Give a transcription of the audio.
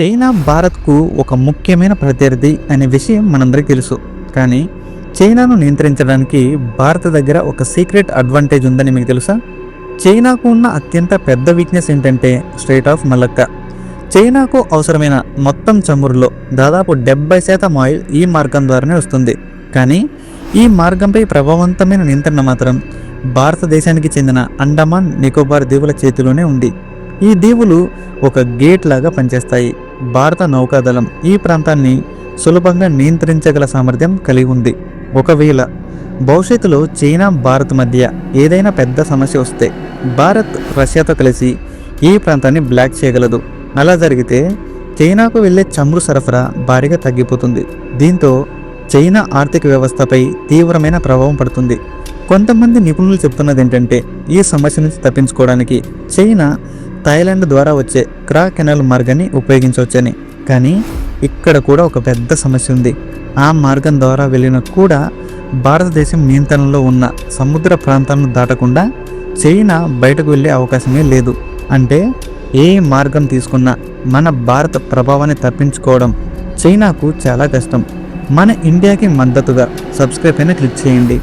China భారత్కు ఒక ముఖ్యమైన ప్రత్యర్థి అనే విషయం మనందరికీ తెలుసు. కానీ చైనాను నియంత్రించడానికి భారత్ దగ్గర ఒక సీక్రెట్ అడ్వాంటేజ్ ఉందని మీకు తెలుసా? చైనాకు ఉన్న అత్యంత పెద్ద వీక్నెస్ ఏంటంటే స్ట్రేట్ ఆఫ్ మలక్క. చైనాకు అవసరమైన మొత్తం చమురులో దాదాపు డెబ్బై శాతం ఆయిల్ ఈ మార్గం ద్వారానే వస్తుంది. కానీ ఈ మార్గంపై ప్రభావవంతమైన నియంత్రణ మాత్రం భారతదేశానికి చెందిన అండమాన్ నికోబార్ దీవుల చేతిలోనే ఉంది. ఈ దీవులు ఒక గేట్ లాగా పనిచేస్తాయి. భారత నౌకాదళం ఈ ప్రాంతాన్ని సులభంగా నియంత్రించగల సామర్థ్యం కలిగి ఉంది. ఒకవేళ భవిష్యత్తులో చైనా భారత్ మధ్య ఏదైనా పెద్ద సమస్య వస్తే భారత్ రష్యాతో కలిసి ఈ ప్రాంతాన్ని బ్లాక్ చేయగలదు. అలా జరిగితే చైనాకు వెళ్ళే చమురు సరఫరా భారీగా తగ్గిపోతుంది. దీంతో చైనా ఆర్థిక వ్యవస్థపై తీవ్రమైన ప్రభావం పడుతుంది. కొంతమంది నిపుణులు చెప్తున్నది ఏంటంటే ఈ సమస్య నుంచి తప్పించుకోవడానికి చైనా థాయిలాండ్ ద్వారా వచ్చే క్రా కెనల్ మార్గాన్ని ఉపయోగించవచ్చని. కానీ ఇక్కడ కూడా ఒక పెద్ద సమస్య ఉంది. ఆ మార్గం ద్వారా వెళ్ళిన కూడా భారతదేశం నియంత్రణలో ఉన్న సముద్ర ప్రాంతాలను దాటకుండా చైనా బయటకు వెళ్ళే అవకాశమే లేదు. అంటే ఏ మార్గం తీసుకున్నా మన భారత ప్రభావాన్ని తప్పించుకోవడం చైనాకు చాలా కష్టం. మన ఇండియాకి మద్దతుగా సబ్స్క్రైబ్ అయినా క్లిక్ చేయండి.